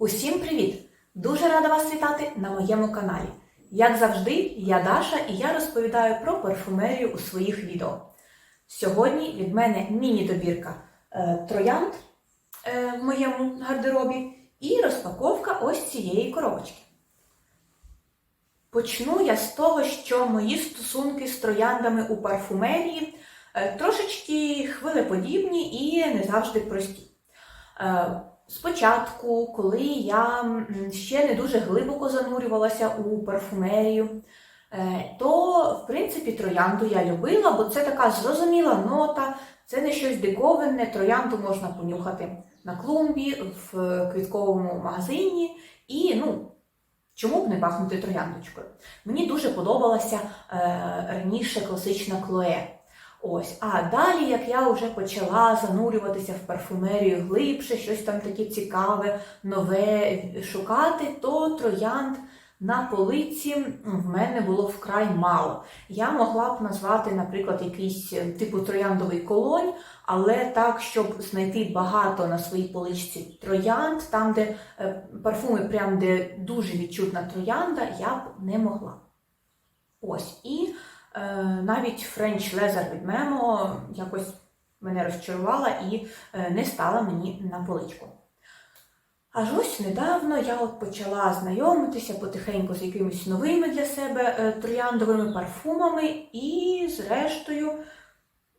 Усім привіт! Дуже рада вас вітати на моєму каналі. Як завжди, я Даша і я розповідаю про парфумерію у своїх відео. Сьогодні від мене міні-добірка е, троянд е, в моєму гардеробі і розпаковка ось цієї коробочки. Почну я з того, що мої стосунки з трояндами у парфумерії е, трошечки хвилеподібні і не завжди прості. Е, Спочатку, коли я ще не дуже глибоко занурювалася у парфумерію, е, то, в принципі, троянду я любила, бо це така зрозуміла нота, це не щось диковинне, троянду можна понюхати на клумбі, в квітковому магазині і, ну, чому б не пахнути трояндочкою. Мені дуже подобалася е, раніше класична клоє. Ось, а далі, як я вже почала занурюватися в парфумерію глибше, щось там таке цікаве, нове шукати, то троянд на полиці в мене було вкрай мало. Я могла б назвати, наприклад, якийсь е, типу трояндовий колонь, але так, щоб знайти багато на своїй поличці троянд, там, де е, парфуми, прям де дуже відчутна троянда, я б не могла. Ось. І навіть French Leather від Memo якось мене розчарувала і е, не стала мені на поличку. Аж ось недавно я от почала знайомитися потихеньку з якимись новими для себе е, трояндовими парфумами, і, зрештою,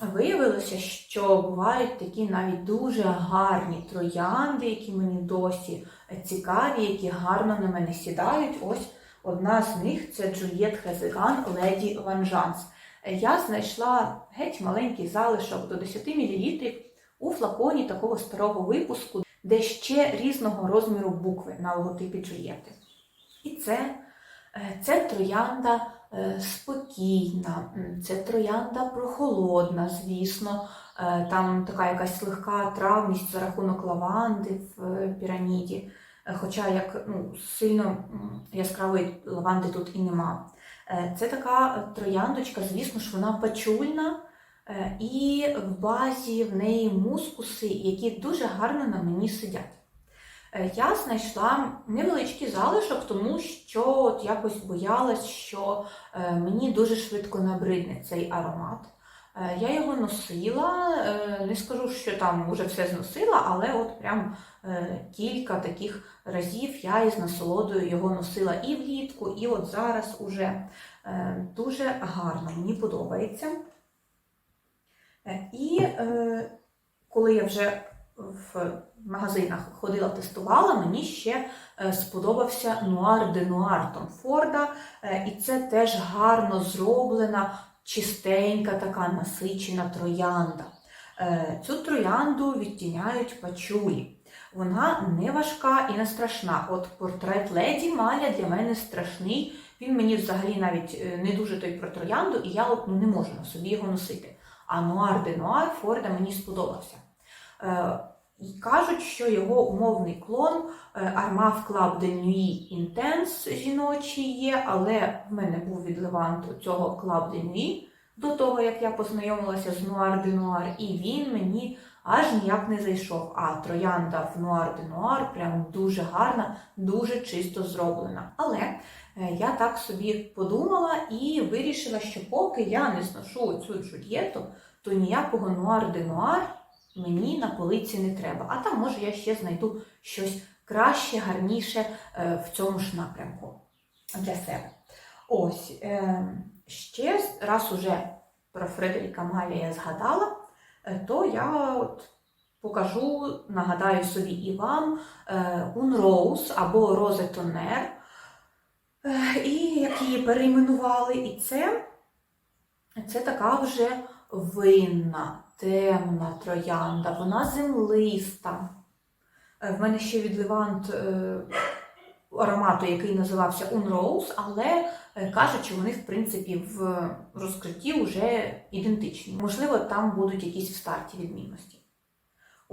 виявилося, що бувають такі навіть дуже гарні троянди, які мені досі цікаві, які гарно на мене сідають. Ось Одна з них це Джульєт Хезеган Леді Ванжанс. Я знайшла геть маленький залишок до 10 мл у флаконі такого старого випуску, де ще різного розміру букви на логотипі Джульєти. І це, це троянда е, спокійна, це троянда прохолодна, звісно. Е, там така якась легка травність за рахунок лаванди в е, піраміді. Хоча як ну, сильно яскравої лаванди тут і нема. Е, Це така трояндочка, звісно ж, вона пачульна, е, і в базі в неї мускуси, які дуже гарно на мені сидять. Е, Я знайшла невеличкий залишок, тому що от якось боялась, що мені дуже швидко набридне цей аромат. Е, Я його носила, е, не скажу, що там вже все зносила, але от прям е, кілька таких разів я із насолодою його носила і влітку, і от зараз уже дуже гарно, мені подобається. І коли я вже в магазинах ходила, тестувала, мені ще сподобався нуар де нуар Том Форда. І це теж гарно зроблена, чистенька, така насичена троянда. Е, Цю троянду відтіняють пачулі. Вона не важка і не страшна. От портрет леді Маля для мене страшний. Він мені взагалі навіть е, не дуже той про троянду, і я от ну, не можу на собі його носити. А нуар де нуар Форда мені сподобався. І кажуть, що його умовний клон Armaf Club de Nuit Intense жіночий є, але в мене був від Леванту цього Club de Nuit до того, як я познайомилася з Нуар де Нуар, і він мені аж ніяк не зайшов. А троянда в Нуар де Нуар прям дуже гарна, дуже чисто зроблена. Але е, я так собі подумала і вирішила, що поки я не зношу цю Джульєту, то ніякого Нуар де Нуар мені на полиці не треба. А там, може, я ще знайду щось краще, гарніше е, в цьому ж напрямку для себе. Ось. Е, Ще раз уже про Фредеріка Малі я згадала, е, то я от покажу, нагадаю собі і вам Rose або Tonner, і як її перейменували. І це, це така вже винна, темна троянда, вона землиста. Е, В мене ще від Левант е, аромату, який називався Unrose, але е, кажуть, що вони, в принципі, в розкритті вже ідентичні. Можливо, там будуть якісь в старті відмінності.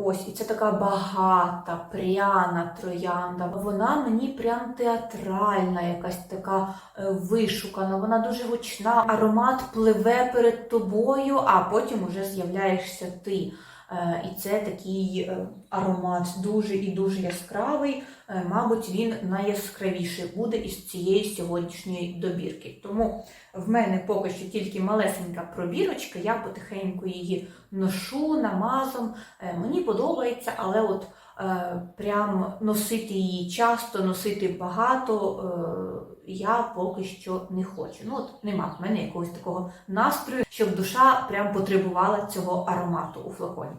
Ось, і це така багата, пряна троянда. Вона мені прям театральна, якась така е, вишукана, вона дуже гучна. Аромат пливе перед тобою, а потім уже з'являєшся ти. Е, І це такий е, аромат дуже і дуже яскравий. Е, Мабуть, він найяскравіший буде із цієї сьогоднішньої добірки. Тому в мене поки що тільки малесенька пробірочка, я потихеньку її ношу намазом. Мені подобається, але от прям носити її часто, носити багато я поки що не хочу. Ну от нема в мене якогось такого настрою, щоб душа прям потребувала цього аромату у флаконі.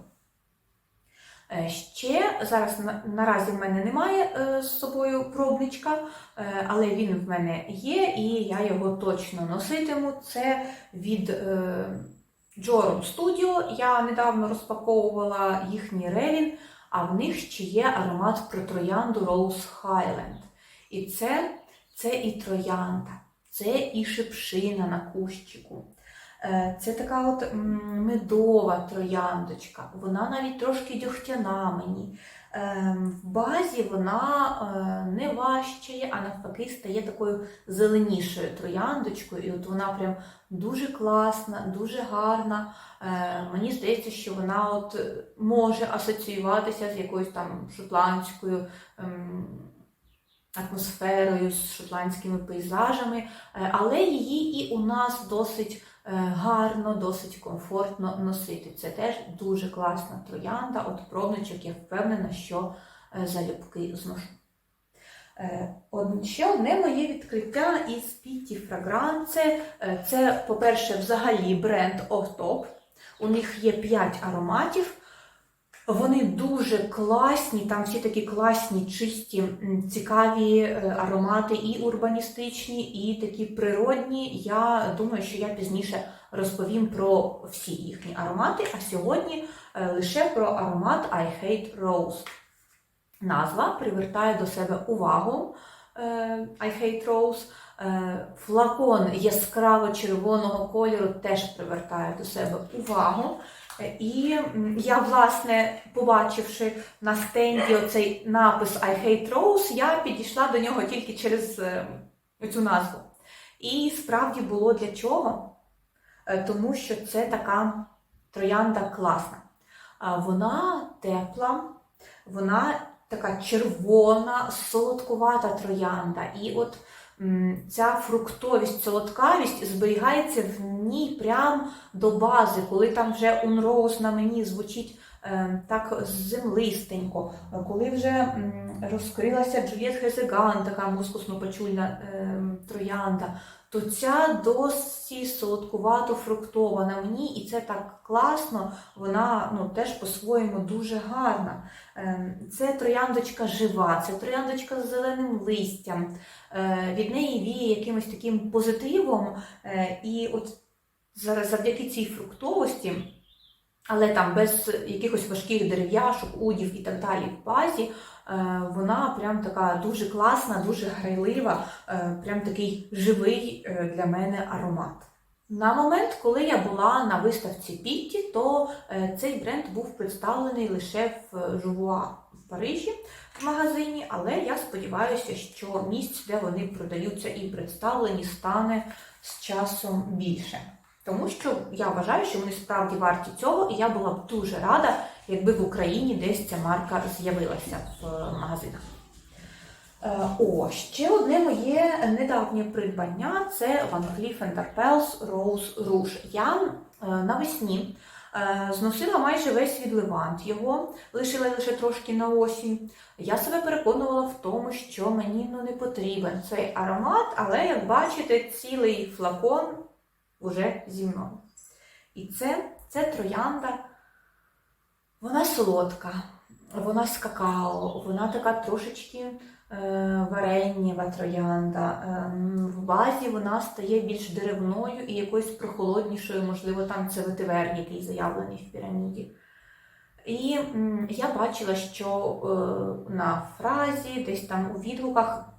Е, Ще зараз наразі в мене немає е, з собою пробничка, е, але він в мене є, і я його точно носитиму. Це від Jorum Studio. Я недавно розпаковувала їхній ревін, а в них ще є аромат про троянду Rose Highland. І це, це і троянда, це і шипшина на кущику. Е, Це така от медова трояндочка. Вона навіть трошки дьогтяна мені. Ем, В базі вона е, не важчає, а навпаки стає такою зеленішою трояндочкою. І от вона прям дуже класна, дуже гарна. Е, Мені здається, що вона от е, може асоціюватися з якоюсь там шотландською ем, атмосферою, з шотландськими пейзажами, е, але її і у нас досить е, гарно, досить комфортно носити. Це теж дуже класна троянда. От пробничок, я впевнена, що е, залюбки зношу. Ще одне моє відкриття із Пітті Фрагранце. Це, по-перше, взагалі бренд Офтоп. У них є 5 ароматів. Вони дуже класні, там всі такі класні, чисті, цікаві е, аромати, і урбаністичні, і такі природні. Я думаю, що я пізніше розповім про всі їхні аромати, а сьогодні е, лише про аромат I Hate Rose. Назва привертає до себе увагу е, I Hate Rose. Флакон яскраво-червоного кольору теж привертає до себе увагу. І я, власне, побачивши на стенді оцей напис I Hate Rose, я підійшла до нього тільки через е, цю назву. І справді було для чого? Е, Тому що це така троянда класна. Вона тепла, вона така червона, солодкувата троянда. І от ця фруктовість, солодкавість зберігається в ній прям до бази, коли там вже унроус на мені звучить так землистенько, коли вже розкрилася Джульєт Хезеган, така мускусно-пачульна е, троянда, то ця досі солодкувато фруктова на мені, і це так класно, вона ну, теж по-своєму дуже гарна. Е, Це трояндочка жива, це трояндочка з зеленим листям. Е, Від неї віє якимось таким позитивом. е, І от завдяки цій фруктовості, але там без якихось важких дерев'яшок, удів і так далі в базі, е, вона прям така дуже класна, дуже грайлива, е, прям такий живий е, для мене аромат. На момент, коли я була на виставці Пітті, то цей бренд був представлений лише в Жувуа в Парижі в магазині, але я сподіваюся, що місць, де вони продаються і представлені, стане з часом більше. Тому що я вважаю, що вони справді варті цього, і я була б дуже рада, якби в Україні десь ця марка з'явилася в е, магазинах. Е, О, ще одне моє недавнє придбання це Van Cleef Arpels Rose Rouge. Я е, навесні зносила майже весь від Левант його, лишила лише трошки на осінь. Я себе переконувала в тому, що мені ну, не потрібен цей аромат, але як бачите, цілий флакон уже зі мною. І це, це троянда, вона солодка, вона з какао, вона така трошечки е, варенєва троянда. Ем, в базі вона стає більш деревною і якоюсь прохолоднішою, можливо, там це ветивер, який заявлений в піраміді. І я бачила, що е, на фразі, десь там у відгуках,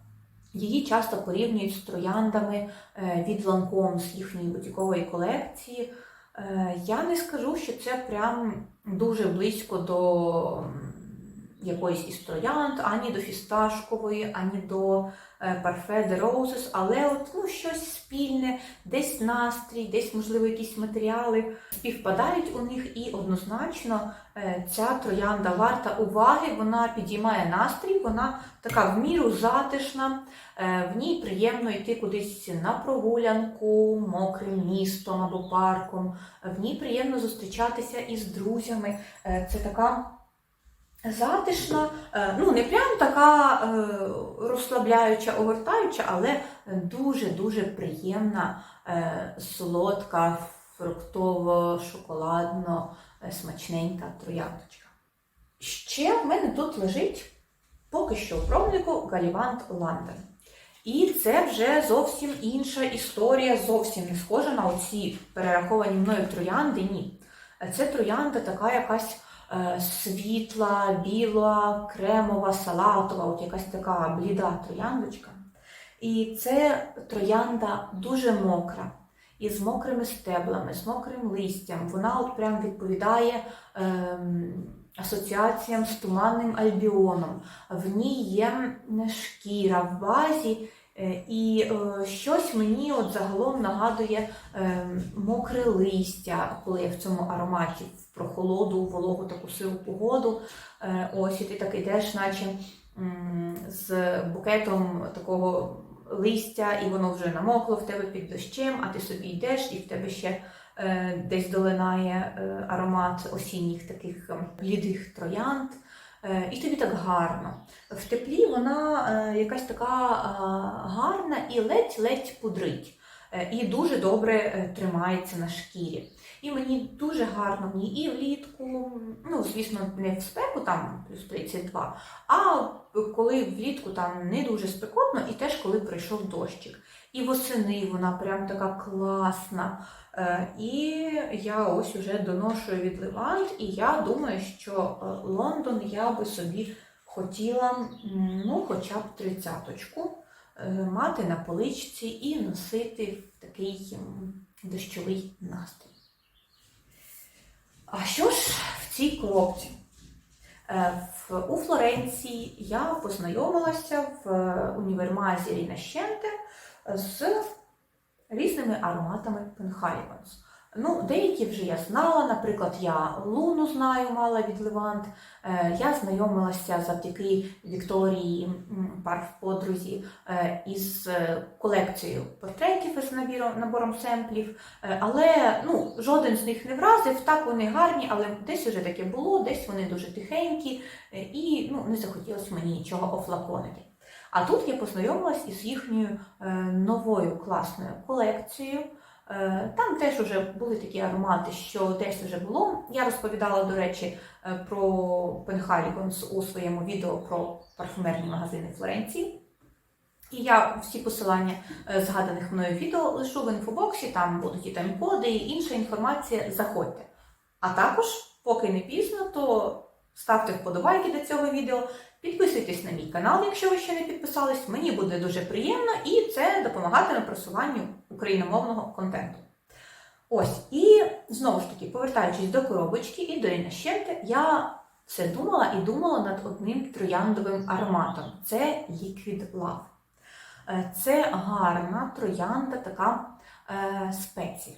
її часто порівнюють з трояндами е, від Ланком з їхньої бутікової колекції. Е, Я не скажу, що це прям дуже близько до, якоїсь із троянд, ані до фісташкової, ані до е, парфе де Roses, але от ну, щось спільне, десь настрій, десь, можливо, якісь матеріали співпадають у них, і однозначно е, ця троянда варта уваги, вона підіймає настрій, вона така в міру затишна, е, в ній приємно йти кудись на прогулянку, мокрим містом або парком. В ній приємно зустрічатися із друзями. Це така затишна, е, ну не прям така е, розслабляюча, огортаюча, але дуже-дуже приємна, е, солодка, фруктово-шоколадно смачненька трояндочка. Ще в мене тут лежить поки що у пробнику Галівант Лондон. І це вже зовсім інша історія, зовсім не схожа на оці перераховані мною троянди. Ні. Це троянда така якась світла, біла, кремова, салатова, от якась така бліда трояндочка. І це троянда дуже мокра, із мокрими стеблами, з мокрим листям. Вона от прям відповідає ем, асоціаціям з туманним альбіоном. В ній є шкіра в базі, е, і е, щось мені от загалом нагадує е, мокре листя, коли я в цьому ароматі в прохолоду, вологу таку сиру погоду. Е, Ось і ти так ідеш, наче з букетом такого листя, і воно вже намокло в тебе під дощем, а ти собі йдеш, і в тебе ще е, десь долинає е, аромат осінніх таких е, блідих троянд. Е, І тобі так гарно. В теплі вона е, якась така е, гарна і ледь-ледь пудрить. І дуже добре тримається на шкірі. І мені дуже гарно в і влітку, ну, звісно, не в спеку, там плюс 32, а коли влітку там не дуже спекотно, і теж коли прийшов дощик. І восени вона прям така класна. Е, І я ось уже доношую від Левант, і я думаю, що е, Лондон я би собі хотіла, ну, хоча б тридцяточку е, мати на поличці і носити в такий дощовий настрій. А що ж в цій коробці? У Флоренції я познайомилася в універмазі Рінащенте з різними ароматами Пенхаліванс. Ну, деякі вже я знала, наприклад, я Луну знаю, мала від Левант. Е, Я знайомилася завдяки Вікторії Парф подрузі е, із е, колекцією портретів із набіром, набором семплів. Але ну, жоден з них не вразив. Так вони гарні, але десь вже таке було, десь вони дуже тихенькі, і ну, не захотілося мені нічого офлаконити. А тут я познайомилась із їхньою е, новою класною колекцією. Е, Там теж вже були такі аромати, що десь вже було. Я розповідала, до речі, е, про Пенхалігонс у своєму відео про парфумерні магазини Флоренції. І я всі посилання згаданих мною відео лишу в інфобоксі, там будуть і тайм-коди, і інша інформація. Заходьте. А також, поки не пізно, то ставте вподобайки до цього відео, підписуйтесь на мій канал, якщо ви ще не підписались. Мені буде дуже приємно і це допомагатиме просуванню україномовного контенту. Ось, і знову ж таки, повертаючись до коробочки і до Рінащенте, я все думала і думала над одним трояндовим ароматом. Це Liquid Love. Е, Це гарна троянда, така е, спеція.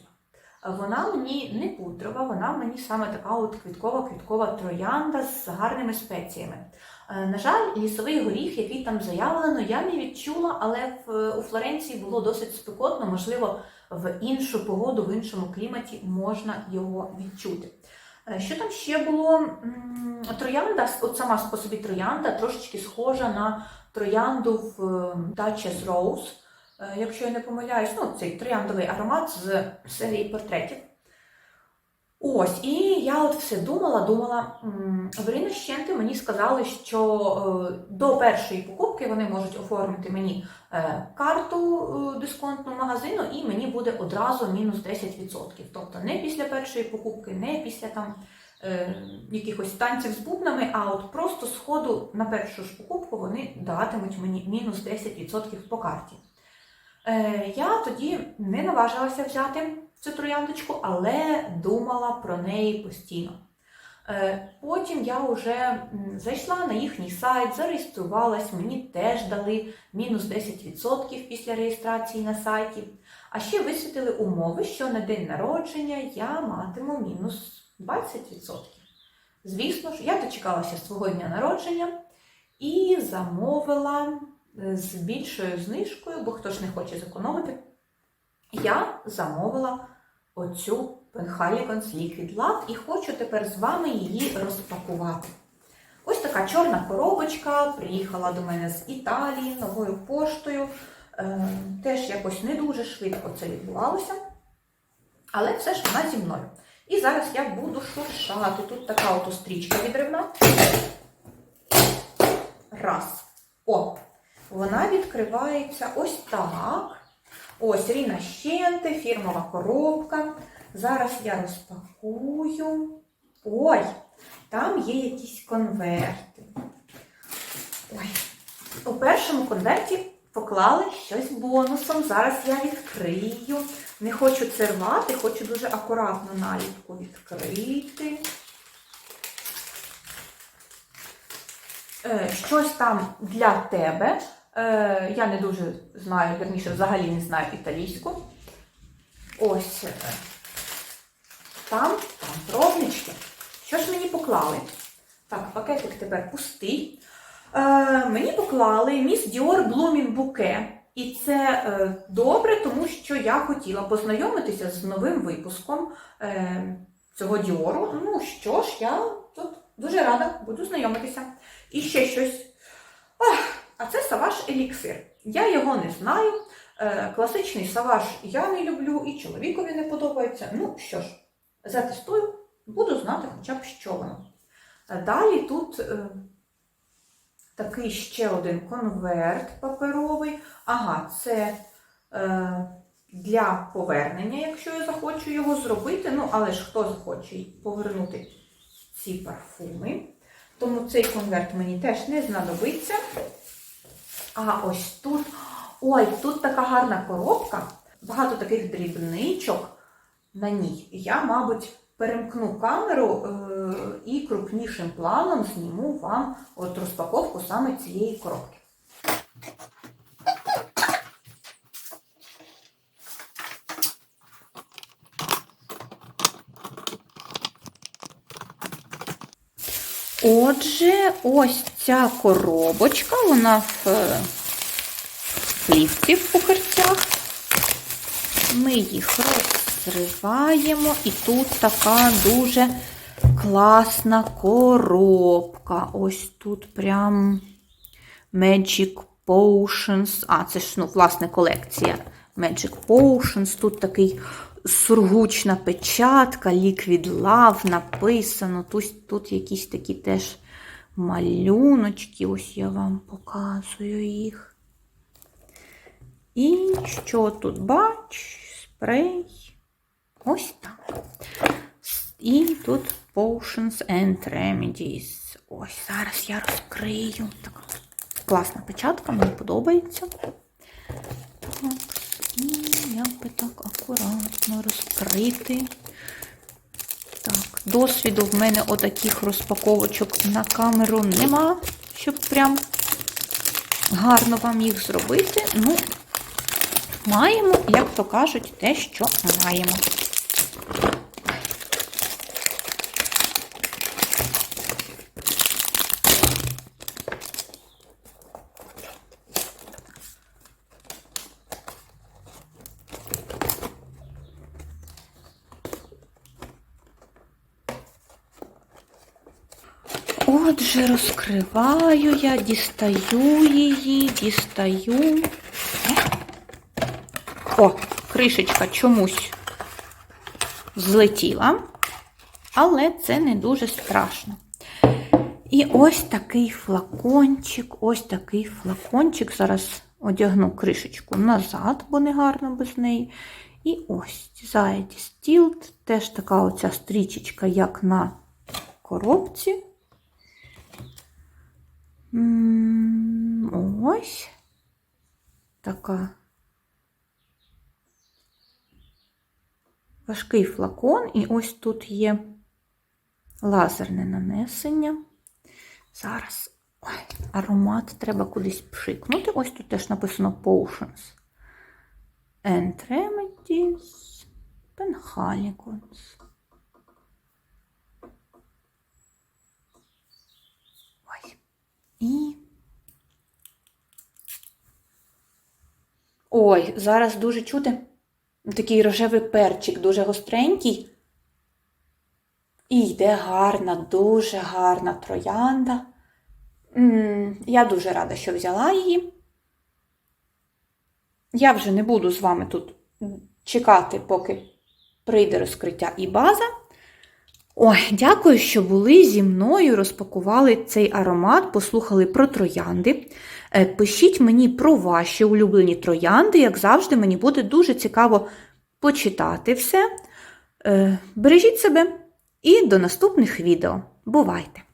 Вона мені не пудрова, вона мені саме така от квіткова-квіткова троянда з гарними спеціями. Е, На жаль, лісовий горіх, який там заявлено, я не відчула, але в, у Флоренції було досить спекотно, можливо, в іншу погоду, в іншому кліматі можна його відчути. Е, Що там ще було? Троянда, от сама по собі троянда, трошечки схожа на троянду в е, Duchess Rose, якщо я не помиляюсь, ну, цей трояндовий аромат з серії портретів. Ось, і я от все думала, думала. м, В Рінощенти мені сказали, що е, до першої покупки вони можуть оформити мені е, карту е, дисконтну магазину, і мені буде одразу мінус 10%. Тобто не після першої покупки, не після там якихось танців з бубнами, а от просто з на першу ж покупку вони датимуть мені мінус 10% по карті. Я тоді не наважилася взяти цю трояндочку, але думала про неї постійно. Е, Потім я вже зайшла на їхній сайт, зареєструвалась, мені теж дали мінус 10% після реєстрації на сайті. А ще висвітили умови, що на день народження я матиму мінус 20%. Звісно ж, я дочекалася свого дня народження і замовила е, з більшою знижкою, бо хто ж не хоче зекономити, я замовила оцю Penhalicons Liquid Love і хочу тепер з вами її розпакувати. Ось така чорна коробочка приїхала до мене з Італії новою поштою. Е, теж якось не дуже швидко це відбувалося. Але все ж вона зі мною. І зараз я буду шуршати. Тут така от стрічка відривна. Раз. О! Вона відкривається ось так. Ось Ріна Щенте, фірмова коробка. Зараз я розпакую. Ой, там є якісь конверти. Ой. У першому конверті поклали щось бонусом. Зараз я відкрию. Не хочу це рвати, хочу дуже акуратно наліпку відкрити. Е, Щось там для тебе. Е, Я не дуже знаю, верніше, взагалі не знаю італійську. Ось е, там, там пробнички. Що ж мені поклали? Так, пакетик тепер пустий. Е, мені поклали Miss Dior Blooming Bouquet. І це е, добре, тому що я хотіла познайомитися з новим випуском е, цього Діору. Ну що ж, я тут дуже рада буду знайомитися. І ще щось. Ах, а це саваж еліксир. Я його не знаю. Е, класичний саваж я не люблю і чоловікові не подобається. Ну що ж, затестую, буду знати хоча б що воно. Е, Далі тут е, такий ще один конверт паперовий. Ага, це для повернення, якщо я захочу його зробити. Ну, але ж хто захоче повернути ці парфуми. Тому цей конверт мені теж не знадобиться. А ось тут. Ой, тут така гарна коробка, багато таких дрібничок на ній. Я, мабуть, перемкну камеру е- і крупнішим планом зніму вам от розпаковку саме цієї коробки. Отже, ось ця коробочка, вона в е, плівці в пухарцях. Ми їх розриваємо, і тут така дуже класна коробка. Ось тут прям Magic Potions. А, це ж, ну, власне, колекція Magic Potions. Тут такий сургучна печатка, Liquid Love написано. Тут, тут якісь такі теж малюночки. Ось я вам показую їх. І що тут бач? Спрей. Ось так. І тут Potions and Remedies. Ось зараз я розкрию. Така класна печатка, мені подобається. Так, і як би так акуратно розкрити. Досвіду в мене отаких розпаковочок на камеру нема, щоб прям гарно вам їх зробити. Ну, маємо, як то кажуть, те, що маємо. Отже, розкриваю я, дістаю її, дістаю. О, кришечка чомусь злетіла, але це не дуже страшно. І ось такий флакончик, ось такий флакончик. Зараз одягну кришечку назад, бо не гарно без неї. І ось Zayat Distilled, теж така оця стрічечка, як на коробці. Ось така важкий флакон, і ось тут є лазерне нанесення. Зараз ой, аромат треба кудись пшикнути. Ось тут теж написано Potions. And Remedies Penhalicons. І. Ой, зараз дуже чути. Такий рожевий перчик, дуже гостренький. І йде гарна, дуже гарна троянда. М, Я дуже рада, що взяла її. Я вже не буду з вами тут чекати, поки прийде розкриття і база. Ой, дякую, що були зі мною, розпакували цей аромат, послухали про троянди. Е, Пишіть мені про ваші улюблені троянди, як завжди, мені буде дуже цікаво почитати все. Е, Бережіть себе і до наступних відео. Бувайте!